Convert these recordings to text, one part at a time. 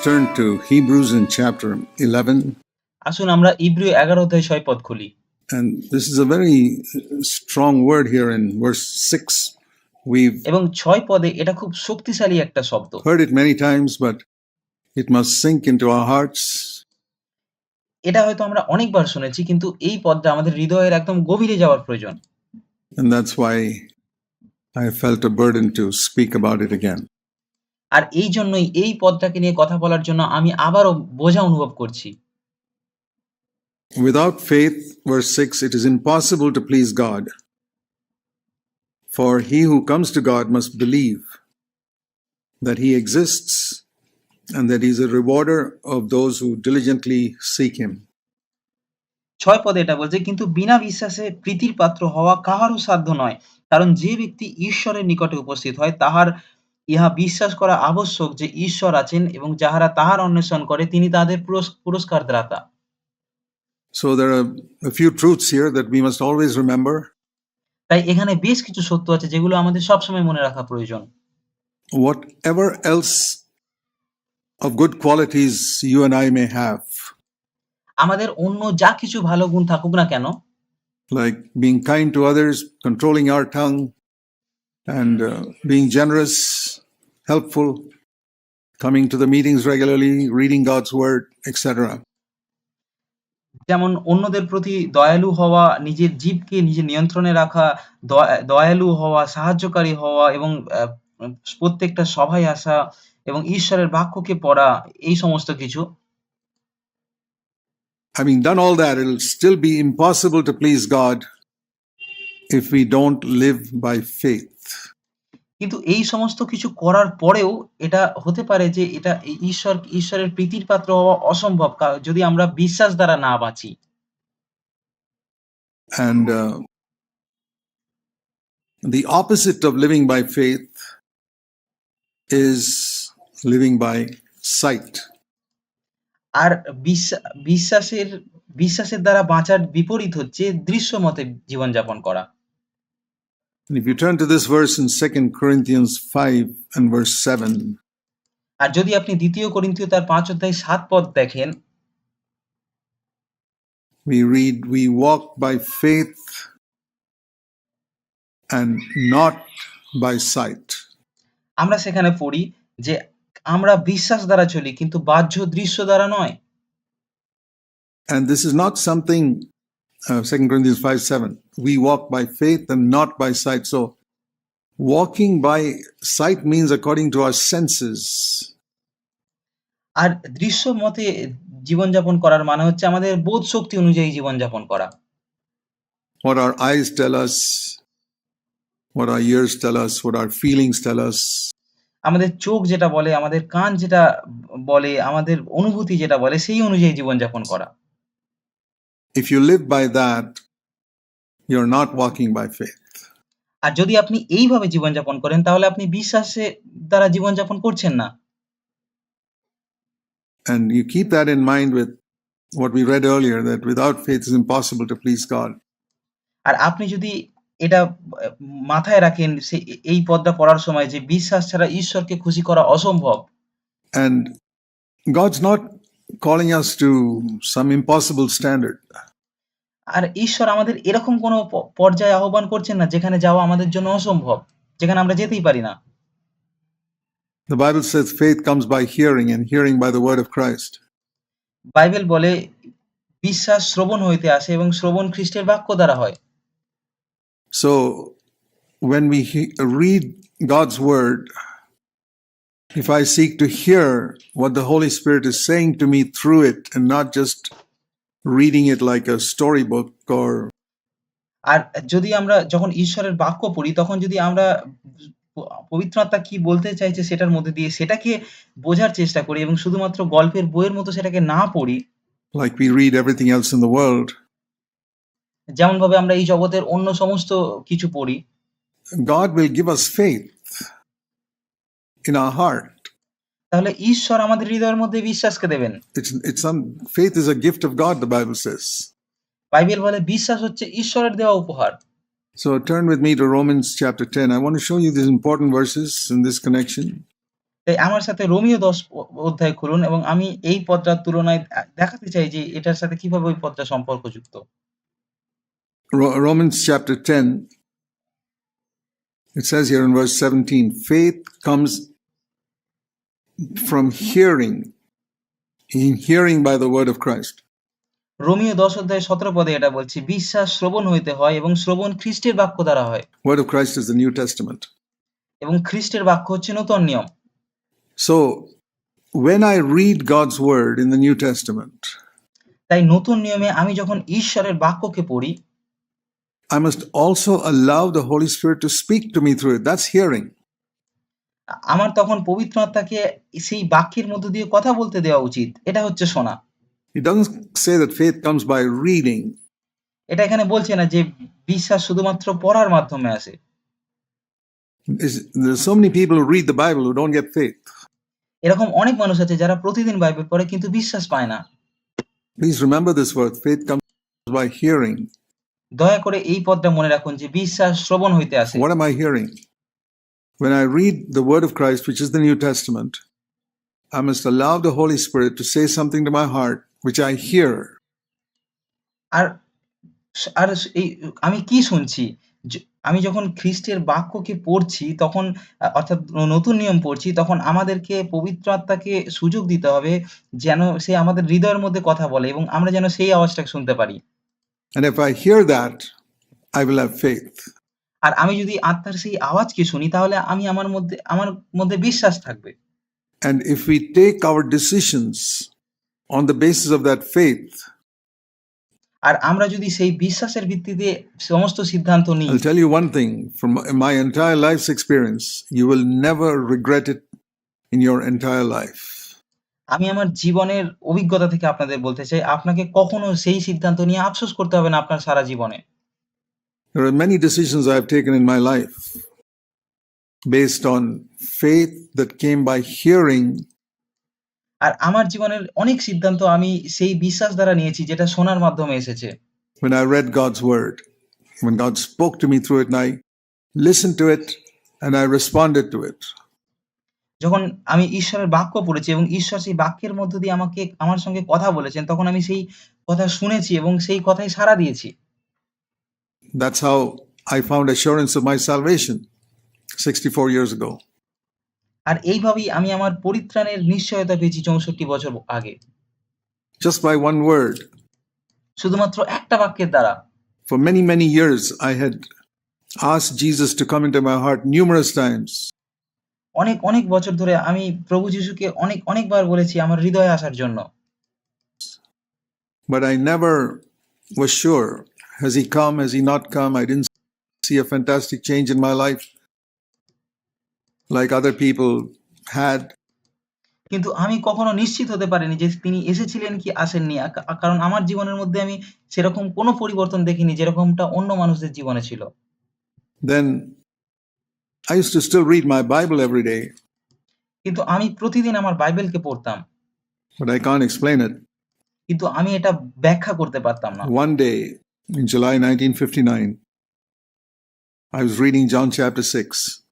turn to Hebrews in chapter 11. আসুন আমরা ইব্রিয় এগারো অধ্যায় ছয় পদ খুলি And this is a very strong word here in verse 6. We've এবং ছয় পদে এটা খুব শক্তিশালী একটা শব্দ heard it many times, but it must sink into our hearts. এটা হয়তো আমরা অনেকবার শুনেছি কিন্তু এই পদটা আমাদের হৃদয়ের একদম গভীরে যাওয়ার প্রয়োজন And that's why I felt a burden to speak about it again. আর এই জন্যই এই পদটাকে নিয়ে কথা বলার জন্য আমি আবারও বোঝা অনুভব করছি Without faith, verse 6, it is impossible to please God. For he who comes to God must believe that he exists and that he is a rewarder of those who diligently seek him. ছয় পদে এটা বলছে কিন্তু বিনা বিশ্বাসে প্রীতির পাত্র হওয়া কাহারও সাধ্য নয় কারণ যে ব্যক্তি ঈশ্বরের নিকটে উপস্থিত হয় তাহার ইহা বিশ্বাস করা আবশ্যক যে ঈশ্বর আছেন এবং যাহারা তাহার অন্বেষণ করে তিনি তাদের পুরস্কার দাতা So there are a few truths here that we must always remember. তাই এখানে বেশ কিছু সত্য আছে যেগুলো আমাদের সবসময় মনে রাখা প্রয়োজন Whatever else of good qualities you and I may have, আমাদের অন্য যা কিছু ভালো গুণ থাকুক না কেন like being kind to others, controlling our tongue, and uh, being generous, helpful, coming to the meetings regularly, reading God's word, etc. যেমন অন্যদের প্রতি দয়ালু হওয়া নিজের জীবকে নিজের নিয়ন্ত্রণে রাখা দয়া- দয়ালু হওয়া সাহায্যকারী হওয়া এবং আহ, প্রত্যেকটা সভায় আসা এবং ঈশ্বরের বাক্যকে পড়া এই সমস্ত কিছু Having done all that, it'll still be impossible to please God if we don't live by faith. কিন্তু এই সমস্ত কিছু করার পরেও এটা হতে পারে যে এটা ঈশ্বর ঈশ্বরের প্রীতির পাত্র হওয়া অসম্ভব যদি আমরা বিশ্বাস দ্বারা না বাঁচি And uh, the opposite of living by faith is living by sight. আর বিশ্বা- বিশ্বাসের বিশ্বাসের দ্বারা বাঁচার বিপরীত হচ্ছে দৃশ্যমতে জীবনযাপন করা And if you turn to this verse in 2 Corinthians 5 and verse 7, আর যদি আপনি দ্বিতীয় করিন্থীয় তার পাঁচ অধ্যায় সাত পদ দেখেন we read, We walk by faith and not by sight. আমরা সেখানে পড়ি যে আমরা বিশ্বাস দ্বারা চলি কিন্তু বাহ্য দৃশ্য দ্বারা নয় And this is not something, uh, 2 Corinthians 5 7. We walk by faith and not by sight. So, walking by sight means according to our senses. আর দৃশ্য মতে জীবনযাপন করার মানে হচ্ছে আমাদের বোধ শক্তি অনুযায়ী জীবনযাপন করা What our eyes tell us, what our ears tell us, what our feelings tell us. আমাদের চোখ যেটা বলে আমাদের কান যেটা বলে আমাদের অনুভূতি যেটা বলে সেই অনুযায়ী জীবনযাপন করা If you live by that, you're not walking by faith. আর যদি আপনি এইভাবে জীবনযাপন করেন তাহলে আপনি বিশ্বাসে দ্বারা জীবনযাপন করছেন না And you keep that in mind with what we read earlier that without faith it's impossible to please God. আর আপনি যদি এটা আহ, মাথায় রাখেন সে এই পদটা পড়ার সময় যে বিশ্বাস ছাড়া ঈশ্বরকে খুশি করা অসম্ভব And God's not calling us to some impossible standard. আর ঈশ্বর আমাদের এরকম কোনো পর্যায়ে আহ্বান করছেন না যেখানে যাওয়া আমাদের জন্য অসম্ভব যেখানে আমরা যেতেই পারি না The Bible says faith comes by hearing, and hearing by the word of Christ. Bible বলে বিশ্বাস শ্রবণ হইতে আসে এবং শ্রবণ খ্রিস্টের বাক্য দ্বারা হয় So when we read God's word, if I seek to hear what the Holy Spirit is saying to me through it and not just reading it like a storybook or আর যদি আমরা যখন ঈশ্বরের বাক্য পড়ি তখন যদি আমরা প- পবিত্র আত্মা কি বলতে চাইছে সেটার মধ্যে দিয়ে সেটাকে বোঝার চেষ্টা করি এবং শুধুমাত্র গল্পের বইয়ের মতো সেটাকে না পড়ি like we read everything else in the world, যেমন ভাবে আমরা এই জগতের অন্য সমস্ত কিছু পড়ি God will give us faith in our heart. তাহলে ঈশ্বর আমাদের হৃদয়ের মধ্যে বিশ্বাসকে দেবেন It's it's some faith is a gift of God, the Bible says. Bible বলে বিশ্বাস হচ্ছে ঈশ্বরের দেওয়া উপহার So turn with me to Romans chapter 10. I want to show you these important verses in this connection. তাই আমার সাথে Romeo ১০ অ অধ্যায় খুলুন এবং আমি এই পদটার তুলনায় আ দেখাতে চাই যে এটার সাথে কিভাবে ওই পদটা সম্পর্কযুক্ত। Ro- Romans chapter 10, it says here in verse 17 faith comes from hearing, in hearing by the word of Christ. Romeo ১০ অধ্যায় ১৭ পদে এটা বলছে, বিশ্বাস শ্রবণ হইতে হয় এবং শ্রবণ খ্রিস্টের বাক্য দ্বারা হয় Word of Christ is the New Testament. এবং খ্রিস্টের বাক্য হচ্ছে নূতন নিয়ম। So when I read God's word in the New Testament, তাই নতুন নিয়মে আমি যখন ঈশ্বরের বাক্যকে পড়ি, I must also allow the Holy Spirit to speak to me through it. That's hearing. আমার তখন পবিত্র আত্মাকে সেই বাক্যের মধ্য দিয়ে কথা বলতে দেওয়া উচিত। এটা হচ্ছে শোনা। এটা এখানে বলছে না যে বিশ্বাস শুধুমাত্র পড়ার মাধ্যমে আসে। এরকম অনেক মানুষ আছে যারা প্রতিদিন বাইবেল পড়ে কিন্তু বিশ্বাস পায় না। দয়া করে এই পদটা মনে রাখুন যে বিশ্বাস শ্রবণ হইতে আসে। What am When I read the word of Christ, which is the New Testament, I must allow the Holy Spirit to say something to my heart, which I hear. আর আর এই আমি কি শুনছি? য আমি যখন খ্রিস্টের বাক্যকে পড়ছি তখন আ অর্থাৎ নতুন নিয়ম পড়ছি তখন আমাদেরকে পবিত্র আত্মাকে সুযোগ দিতে হবে যেন সে আমাদের হৃদয়ের মধ্যে কথা বলে এবং আমরা যেন সেই আওয়াজটাকে শুনতে পারি। And if I hear that, I will have faith. আর আমি যদি আত্মার সেই আওয়াজকে শুনি তাহলে আমি আমার মধ্যে আমার মধ্যে বিশ্বাস থাকবে। And if we take our decisions on the basis of that faith, আর আমরা যদি সেই বিশ্বাসের ভিত্তিতে সমস্ত সিদ্ধান্ত নিই I'll tell you one thing from my entire life's experience you will never regret it in your entire life. আমি আমার জীবনের অভিজ্ঞতা থেকে আপনাদের বলতে চাই, আপনাকে কখনো সেই সিদ্ধান্ত নিয়ে আফসোস করতে হবে না আপনার সারা জীবনে। There are many decisions I've taken in my life based on faith that came by hearing আর আমার জীবনের অনেক সিদ্ধান্ত আমি সেই বিশ্বাস দ্বারা নিয়েছি যেটা শোনার মাধ্যমে এসেছে। when I read God's word, when God spoke to me through it, and I listened to it and I responded to it. যখন আমি ঈশ্বরের বাক্য পড়েছি এবং ঈশ্বর সেই বাক্যের মধ্য দিয়ে আমাকে আমার সঙ্গে কথা বলেছেন তখন আমি সেই কথা শুনেছি এবং সেই কথায় সাড়া দিয়েছি। That's how I found assurance of my salvation 64 years ago. আর এইভাবেই আমি আমার পরিত্রাণের নিশ্চয়তা পেয়েছি 64 বছর আগে। Just by one word. শুধুমাত্র একটা বাক্যের দ্বারা। For many, many years, I had asked Jesus to come into my heart numerous times. অনেক, অনেক বছর ধরে আমি প্রভু যিশুকে অনেক, অনেকবার বলেছি আমার হৃদয়ে আসার জন্য। But I never was sure. Has he come? Has he not come? I didn't see a fantastic change in my life like other people had. কিন্তু আমি কখনো নিশ্চিত হতে পারিনি যে তিনি এসেছিলেন কি আসেননি কারণ আমার জীবনের মধ্যে আমি সেরকম কোনো পরিবর্তন দেখিনি যেরকমটা অন্য মানুষদের জীবনে ছিল then I use to my Bible every কিন্তু আমি প্রতিদিন আমার বাইবেলকে পড়তাম বাট কান্ট এক্সপ্লেইন কিন্তু আমি এটা ব্যাখ্যা করতে পারতাম না one day in July 1959, I was reading John chapter 6,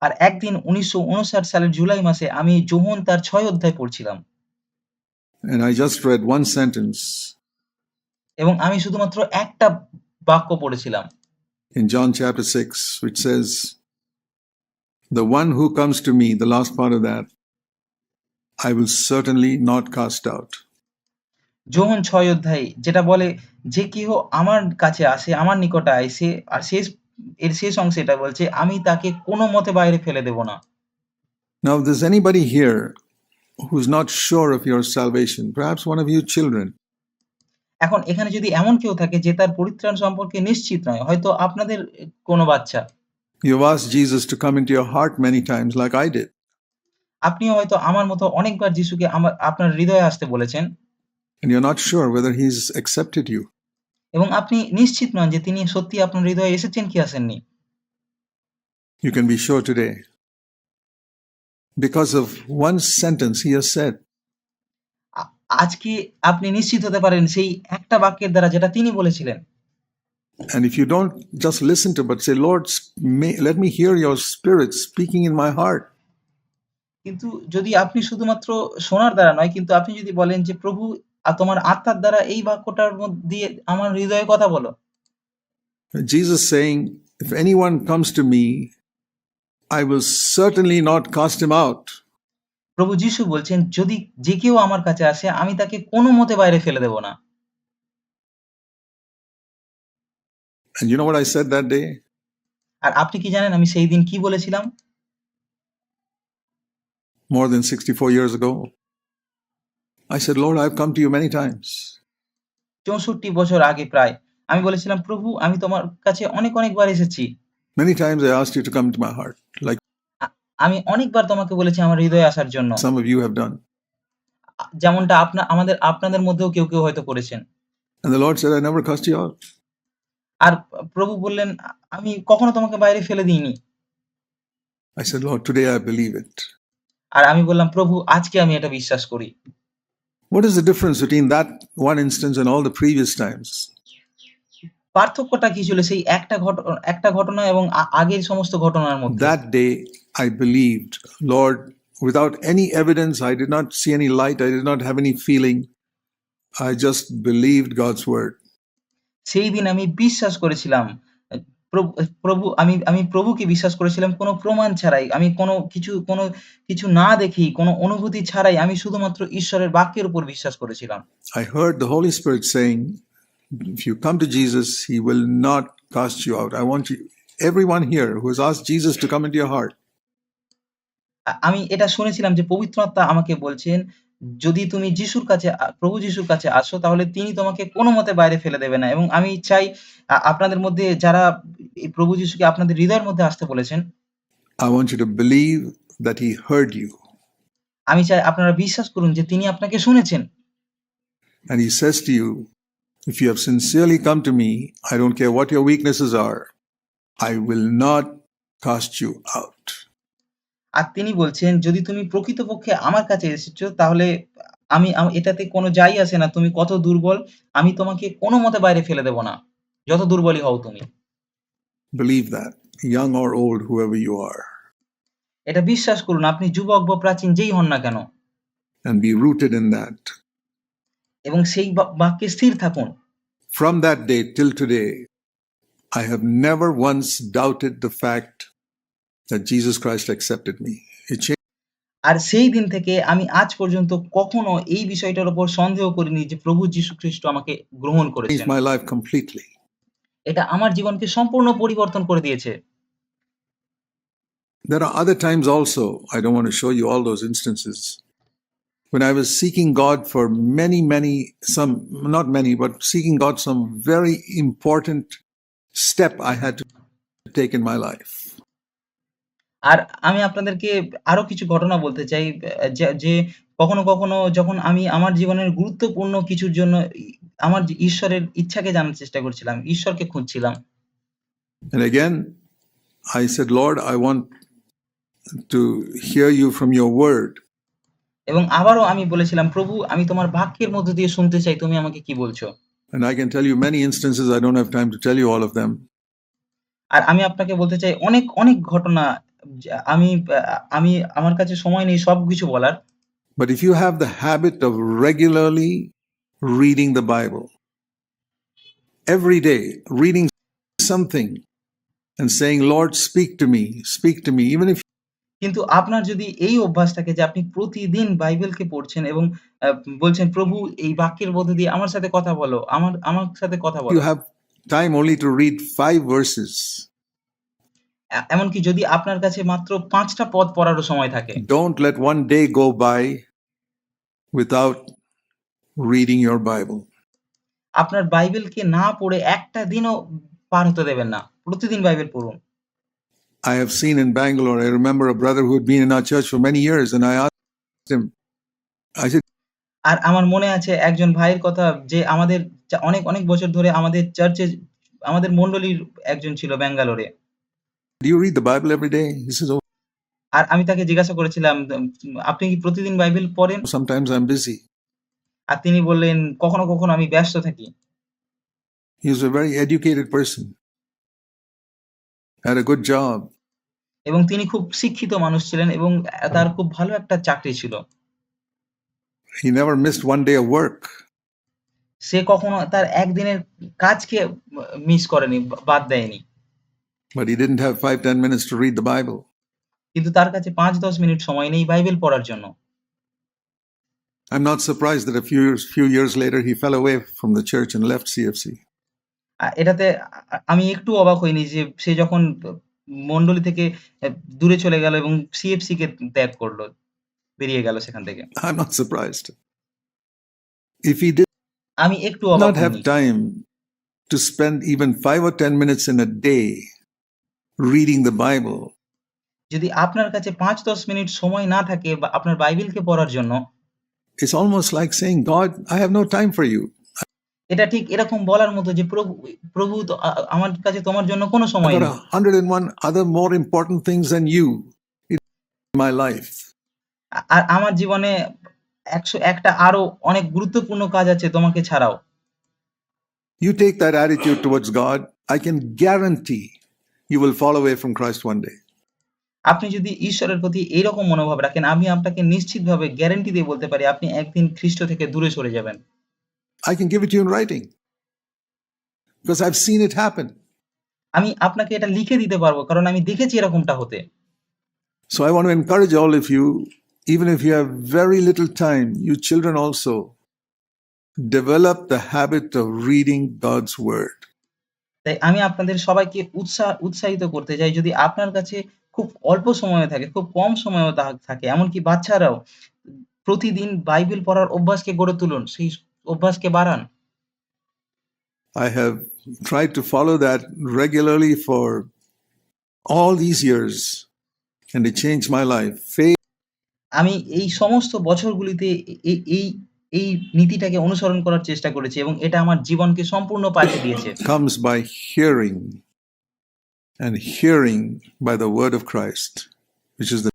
আর একদিন ১৯৫৯ সালের জুলাই মাসে আমি যোহন তার ৬ অধ্যায় পড়ছিলাম। and I just read one sentence এবং আমি শুধুমাত্র একটা বাক্য পড়েছিলাম। in John chapter 6, which says, The one who comes to me, the last part of that, I will certainly not cast out. যোহন ছয় অধ্যায়ে যেটা বলে যে কেহ আমার কাছে আসে, আমার নিকটে আইসে আর শেষ এর শেষ অংশে এটা বলছে আমি তাকে কোনো মতে বাইরে ফেলে দেব না। Now, if there's anybody here who's not sure of your salvation, perhaps one of you children, এখন এখানে যদি এমন কেউ থাকে যে তার পরিত্রাণ সম্পর্কে নিশ্চিত নয়, হয়তো আপনাদের কোনো বাচ্চা। you've asked Jesus to come into your heart many times, like I did, আপনিও হয়তো আমার মতো অনেকবার যিশুকে আমার আপনার হৃদয়ে আসতে বলেছেন and you're not sure whether He's accepted you. এবং আপনি নিশ্চিত নন যে তিনি সত্যিই আপনার হৃদয়ে এসেছেন কি আসেননি। You can be sure today. Because of one sentence He has said, আ আজকে আপনি নিশ্চিত হতে পারেন সেই একটা বাক্যের দ্বারা যেটা তিনি বলেছিলেন। And if you don't just listen to, but say, Lord, may, let me hear your spirit speaking in my heart. কিন্তু যদি আপনি শুধুমাত্র শোনার দ্বারা নয়, কিন্তু আপনি যদি বলেন যে, "প্রভু আ তোমার আত্মার দ্বারা এই বাক্যটার মধ্যে আমার হৃদয়ে কথা বলো।" Jesus saying, If anyone comes to me, I will certainly not cast him out. প্রভু যিশু বলছেন, "যদি যে কেউ আমার কাছে আসে, আমি তাকে কোনো মতে বাইরে ফেলে দেব না।" And you know what I said that day? আর আপনি কি জানেন আমি সেই দিন কি বলেছিলাম? More than 64 years ago. I said, Lord, I've come to you many times. ৬৪ বছর আগে প্রায়। আমি বলেছিলাম, "প্রভু আমি তোমার কাছে অনেক, অনেকবার এসেছি। Many times I asked you to come into my heart, like আমি অনেকবার তোমাকে বলেছি আমার হৃদয়ে আসার জন্য।" some of you have done. যেমনটা আপনা আমাদের আপনাদের মধ্যেও কেউ, কেউ হয়তো করেছেন। And the Lord said, I never cast you out. আর প্রভু বললেন, আমি কখনো তোমাকে বাইরে ফেলে দিইনি।" I said, Lord, today I believe it. আর আমি বললাম, "প্রভু আজকে আমি এটা বিশ্বাস করি।" What is the difference between that one instance and all the previous times? পার্থক্যটা কি ছিল সেই একটা ঘট একটা ঘটনা এবং আগের সমস্ত ঘটনার মধ্যে? That day I believed, Lord, without any evidence, I did not see any light, I did not have any feeling. I just believed God's word. সেই দিন আমি বিশ্বাস করেছিলাম। প্রভু আমি আমি প্রভুকে বিশ্বাস করেছিলাম কোনো প্রমাণ ছাড়াই। আমি কোনো কিছু কোনো কিছু না দেখেই, কোনো অনুভূতি ছাড়াই আমি শুধুমাত্র ঈশ্বরের বাক্যের উপর বিশ্বাস করেছিলাম। I heard the Holy Spirit saying, if you come to Jesus, he will not cast you out. I want you, everyone here who has asked Jesus to come into your heart, আমি এটা শুনেছিলাম যে পবিত্র আমাকে বলছেন, যদি তুমি যিশুর কাছে প্রভু যিশুর কাছে আসো তাহলে তিনি তোমাকে কোনো মতে বাইরে ফেলে দেবে না। এবং আমি চাই আপনাদের মধ্যে যারা প্রভু যিশুকে আপনাদের হৃদয়ের মধ্যে আসতে বলেছেন I want you to believe that he heard you আমি চাই আপনারা বিশ্বাস করুন যে তিনি আপনাকে শুনেছেন। And he says to you if you have sincerely come to me I don't care what your weaknesses are I will not cast you out আর তিনি বলছেন, "যদি তুমি প্রকৃতপক্ষে আমার কাছে এসেছ তাহলে আমি এটাতে কোনো যাই আসে না তুমি কত দুর্বল, আমি তোমাকে কোনো মতে বাইরে ফেলে দেব না। যত দুর্বলই হও তুমি।" Believe that, young or old, whoever you are, এটা বিশ্বাস করুন আপনি যুবক বা প্রাচীন যেই হন না কেন and be rooted in that. এবং সেই বাক্যে স্থির থাকুন। From that day till today, I have never once doubted the fact that Jesus Christ accepted me. It changed আর সেই দিন থেকে আমি আজ পর্যন্ত কখনো এই বিষয়টার উপর সন্দেহ করিনি যে প্রভু যীশু খ্রিস্ট আমাকে গ্রহণ করেছেন। my life completely. এটা আমার জীবনকে সম্পূর্ণ পরিবর্তন করে দিয়েছে। There are other times also, I don't want to show you all those instances, when I was seeking God for many, many, some, not many, but seeking God some very important step I had to take in my life. আর আমি আপনাদেরকে আরও কিছু ঘটনা বলতে চাই যে যে কখনো, কখনো যখন আমি আমার জীবনের গুরুত্বপূর্ণ কিছুর জন্য আমার ঈশ্বরের ইচ্ছাকে জানার চেষ্টা করছিলাম, ঈশ্বরকে খুঁজছিলাম। And again, I said, Lord, I want to hear you from your word. এবং আবারও আমি বলেছিলাম, "প্রভু আমি তোমার বাক্যের মধ্য দিয়ে শুনতে চাই তুমি আমাকে কি বলছো?" And I can tell you many instances, I don't have time to tell you all of them. আর আমি আপনাকে বলতে চাই অনেক, অনেক ঘটনা আমি আমি আমার কাছে সময় নেই সব কিছু বলার but if you have the habit of regularly reading the Bible every reading something and saying lord speak to me speak to me even if কিন্তু আপনার যদি এই অভ্যাসটাকে যে আপনি প্রতিদিন বাইবেলকে পড়ছেন এবং বলছেন প্রভু এই বাক্যের মধ্যে দিয়ে আমার সাথে কথা বলো আমার আমার সাথে কথা বলো। You have time only to read five verses এমনকি যদি আপনার কাছে মাত্র ৫ টা পদ পড়ারও সময় থাকে, don't let one day go by without reading your Bible. আপনার বাইবেলকে না পড়ে একটা দিনও পার হতে দেবেন না। প্রতিদিন বাইবেল পড়ুন। I have seen in Bangalore, I remember a brother who had been in our church for many years, and I asked him, I said, আর আমার মনে আছে একজন ভাইয়ের কথা যে আমাদের অনেক, অনেক বছর ধরে আমাদের চার্চে আমাদের মণ্ডলীর একজন ছিল ব্যাঙ্গালোরে। Do you read the Bible every day? He says, Oh, আর আমি তাকে জিজ্ঞাসা করেছিলাম, "আপনি কি প্রতিদিন বাইবেল পড়েন?" sometimes I'm busy. আর তিনি বললেন, "কখনো, কখনো আমি ব্যস্ত থাকি।" He was a very educated person, had a good job, এবং তিনি খুব শিক্ষিত মানুষ ছিলেন এবং তার খুব ভালো একটা চাকরি ছিল। He never missed one day of work. সে কখনো তার একদিনের কাজকে মিস করেনি, বাদ দেয়নি। But he didn't have five, ten minutes to read the Bible. কিন্তু তার কাছে ৫-১০ মিনিট সময় নেই বাইবেল পড়ার জন্য। I'm not surprised that a few years, few years later he fell away from the church and left CFC. এটাতে আমি একটু অবাক হইনি যে সে যখন ব মণ্ডলী থেকে দূরে চলে গেল এবং সিএফসি কে ত্যাগ করল। বেরিয়ে গেল সেখান থেকে। I'm not surprised. If he did আমি একটু অবাক not have time to spend even five or ten minutes in a day reading the Bible, যদি আপনার কাছে ৫-১০ মিনিট সময় না থাকে বা আপনার বাইবেলকে পড়ার জন্য it's almost like saying, God, I have no time for you. এটা ঠিক এরকম বলার মতো যে প্রভু প্রভু তো আ আ আমার কাছে তোমার জন্য কোনো I've সময় got নেই। a hundred and one other more important things than you in my life. আ আর আমার জীবনে ১০১ টা আরো অনেক গুরুত্বপূর্ণ কাজ আছে তোমাকে ছাড়াও। You take that attitude towards God, I can guarantee you will fall away from Christ one day. আপনি যদি ঈশ্বরের প্রতি এইরকম মনোভাব রাখেন, আমি আপনাকে নিশ্চিতভাবে গ্যারান্টি দিয়ে বলতে পারি আপনি একদিন খ্রিস্ট থেকে দূরে সরে যাবেন। I can give it to you in writing because I've seen it happen. আমি আপনাকে এটা লিখে দিতে পারবো কারণ আমি দেখেছি এরকমটা হতে। So I want to encourage all of you, even if you have very little time, you children also, develop the habit of reading God's Word. তাই আমি আপনাদের সবাইকে উৎসাহ উৎসাহিত করতে চাই যদি আপনার কাছে খুব অল্প সময় থাকে, খুব কম সময়ও তা থাকে এমনকি বাচ্চারাও প্রতিদিন বাইবেল পড়ার অভ্যাসকে গড়ে তুলুন। সেই অভ্যাসকে বাড়ান। I have tried to follow that regularly for all these years, and it changed my life. Faith আমি এই সমস্ত বছরগুলিতে এই এই নীতিটাকে অনুসরণ করার চেষ্টা করেছি এবং এটা আমার জীবনকে সম্পূর্ণ পাল্টে দিয়েছে। comes by hearing, and hearing by the Word of Christ, which is the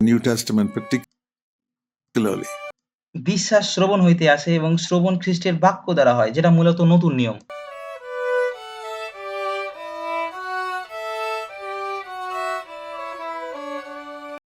New Testament particularly. বিশ্বাস শ্রবণ হইতে আসে এবং শ্রবণ খ্রিস্টের বাক্য দ্বারা হয় যেটা মূলত নতুন নিয়ম।